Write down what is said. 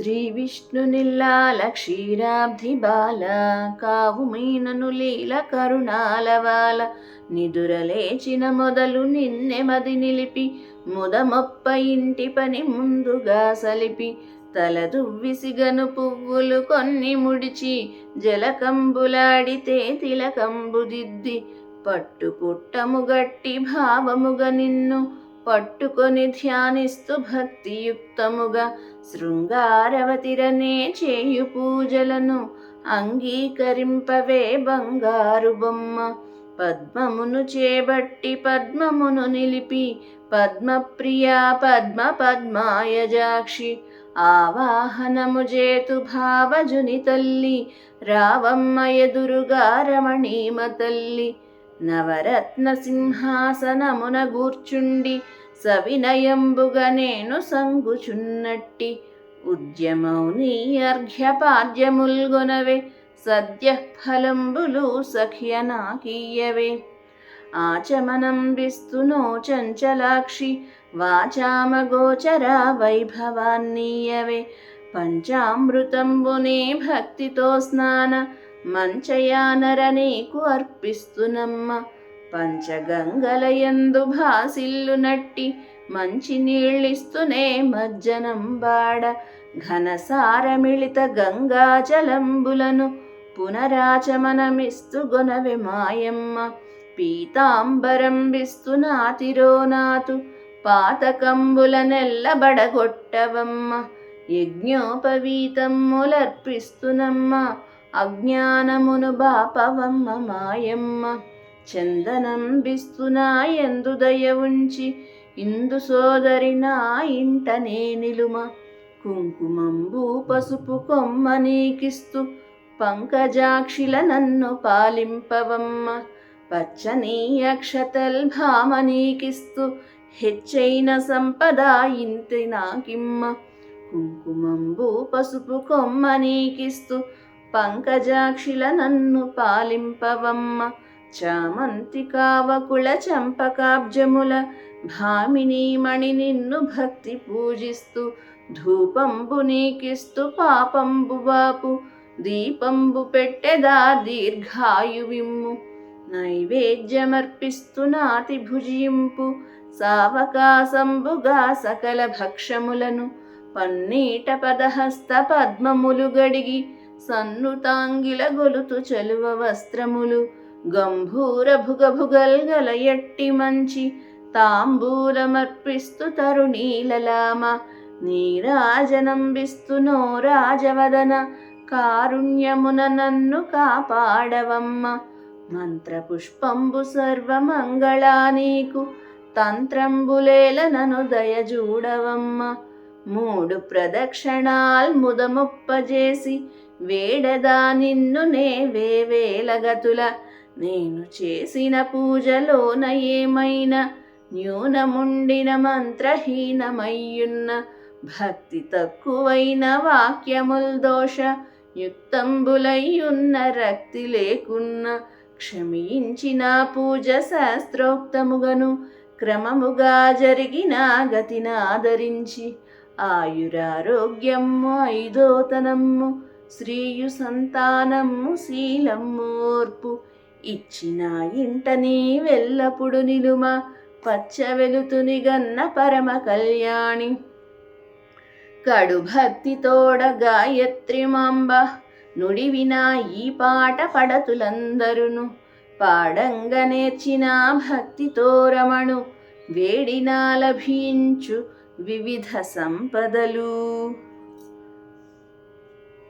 శ్రీ విష్ణునిల్లాల క్షీరాబ్ధి బాల కావు మీనను లీల కరుణాలవాల నిదురలేచిన మొదలు నిన్నె మది నిలిపి ముదమొప్ప ఇంటి పని ముందుగా సలిపి తల దువ్విసిగను పువ్వులు కొన్ని ముడిచి జలకంబులాడితే తిలకంబుదిద్ది పట్టు పుట్టము గట్టి భావముగ నిన్ను పట్టుకొని ధ్యానిస్తూ భక్తియుక్తముగా శృంగారవతిరనే చేయు పూజలను అంగీకరింపవే బంగారు బొమ్మ. పద్మమును చేబట్టి పద్మమును నిలిపి పద్మప్రియ పద్మ పద్మాయజాక్షి ఆవాహనము జేతు భావజుని తల్లి రావమ్మ ఎదురుగా రమణీమ తల్లి. నవరత్న సింహాసనమున గూర్చుండి సవినయంబుగ నేను సంగుచున్నట్టి ఉద్యమౌని అర్ఘ్యపాద్యముల్గొనవే సద్య ఫలంబులు సఖ్య నాకీయవే ఆచమనంబిస్తునో చంచలాక్షి వాచామగోచర వైభవాన్నీయవే. పంచామృతంబునే భక్తితో స్నాన మంచయానర నీకు అర్పిస్తునమ్మ. పంచగంగలయందు భాసిల్లు నట్టి మంచి నీళ్ళిస్తునే మజ్జనం బాడ. ఘనసారమిళిత గంగాజలంబులను పునరాచమనమిస్తు గొనవి మాయమ్మ. పీతాంబరం పాతకంబుల నెల్లబడగొట్టవమ్మ యజ్ఞోపవీతమ్ములర్పిస్తునమ్మ. అజ్ఞానమును బాపవమ్మ మాయమ్మ చందనం బిస్తునా ఎందు దయ ఉంచి ఇందు సోదరి నా ఇంటనే నిలుమ. కుంకుమంబు పసుపు కొమ్మ నీకిస్తు పంకజాక్షిల నన్ను పాలింపవమ్మ. పచ్చని అక్షతల్ భామ హెచ్చైన సంపద ఇంటి నాకిమ్మ. కుంకుమంబు పసుపు కొమ్మ నీకిస్తూ పంకజాక్షిల నన్ను పాలింపవమ్మ. చామంతి కావకుల చంపకాబ్జముల భామిని మణి నిన్ను భక్తి పూజిస్తూ ధూపంబు నీకిస్తూ పాపంబు బాపు దీపంబు పెట్టెదా దీర్ఘాయువిమ్ము. నైవేద్యమర్పిస్తు నాతి భుజింపు సావకాశంబుగా సకల భక్షములను పన్నీట పదహస్త పద్మములు గడిగి సన్నుతాంగిల గొలుతు చలువ వస్త్రములు గంభూర భుగభుగల్ ఎట్టి మంచి తాంబూలమర్పిస్తు తరుణీలలామ నీరాజనంబిస్తునో రాజవదన కారుణ్యమున నన్ను కాపాడవమ్మ. మంత్రపుష్పంబు సర్వమంగళా నీకు తంత్రంబులేల నను దయజూడవమ్మ. మూడు ప్రదక్షిణాల్ ముదముప్పజేసి వేడదా నిన్ను నే వేవేలగతుల నేను చేసిన పూజలోన ఏమైనా న్యూనముండిన మంత్రహీనమయ్యున్న భక్తి తక్కువైన వాక్యముల్ దోష యుక్తంబులయ్యున్న రక్తి లేకున్న క్షమించిన పూజ శాస్త్రోక్తముగను క్రమముగా జరిగిన గతిన ఆదరించి ఆయురారోగ్యము ఐదోతనమ్ము శ్రీయు సంతానము శీలమ్మోర్పు. ఇచ్చిన ఇంటని వెల్లపుడు నిలుమ పచ్చ వెలుతుని గన్న పరమ కళ్యాణి. కడు భక్తితోడ గాయత్రి మాంబ నుడివిన ఈ పాట పడతులందరును. పాడంగ నేర్చిన భక్తితో రమణు వేడినా లభించు వివిధ సంపదలు.